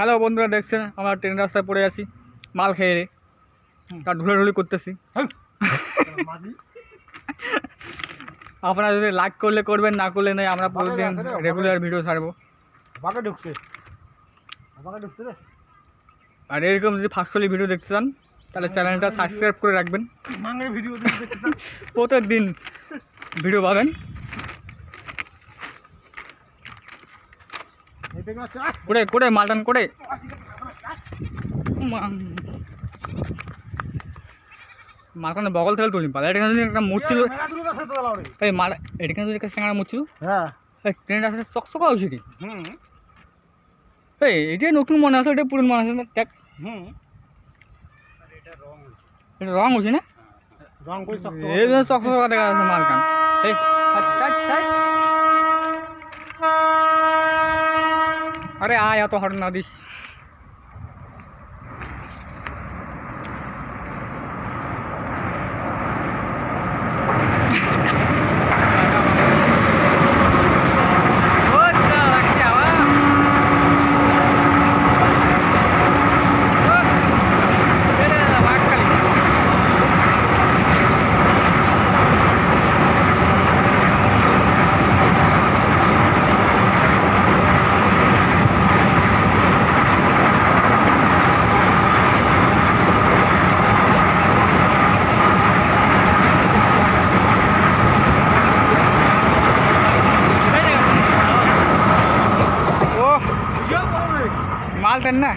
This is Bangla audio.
হ্যালো বন্ধুরা দেখছেন? আমরা ট্রেন রাস্তায় পড়ে আছি মাল খেয়ে রে। তার ঢুলাঢুলি করতেছি। আপনারা যদি লাইক করলে করবেন না করলে নেই আমরা প্রতিদিন রেগুলার ভিডিও ছাড়বো। ঢুকছে। আর এরকম যদি ফার্স্টলি ভিডিও দেখতে চান তাহলে চ্যানেলটা সাবস্ক্রাইব করে রাখবেন। প্রত্যেক দিন ভিডিও পাবেন এই থেকে আছে, আহ! করে করে মালটান করে মালটানের বগল থেকে তুলি পালা। এটা যদি একটা মুড়ছিল। এই মাল এখানে যদি একটা স্যাংরা মুড়ছিল হ্যাঁ। এই ট্রেন রাস্তায় চকচকা হয়েছে রে হুম। এই এটাই নতুন মনে আছে এটা পুরনো মনে আছে না? দেখ। হুম। এটা রং হয়েছে না? রং করে চকচকা দেখা যাচ্ছে মালখান এই અરે આ યા તો હળ ના பால் தண்ணா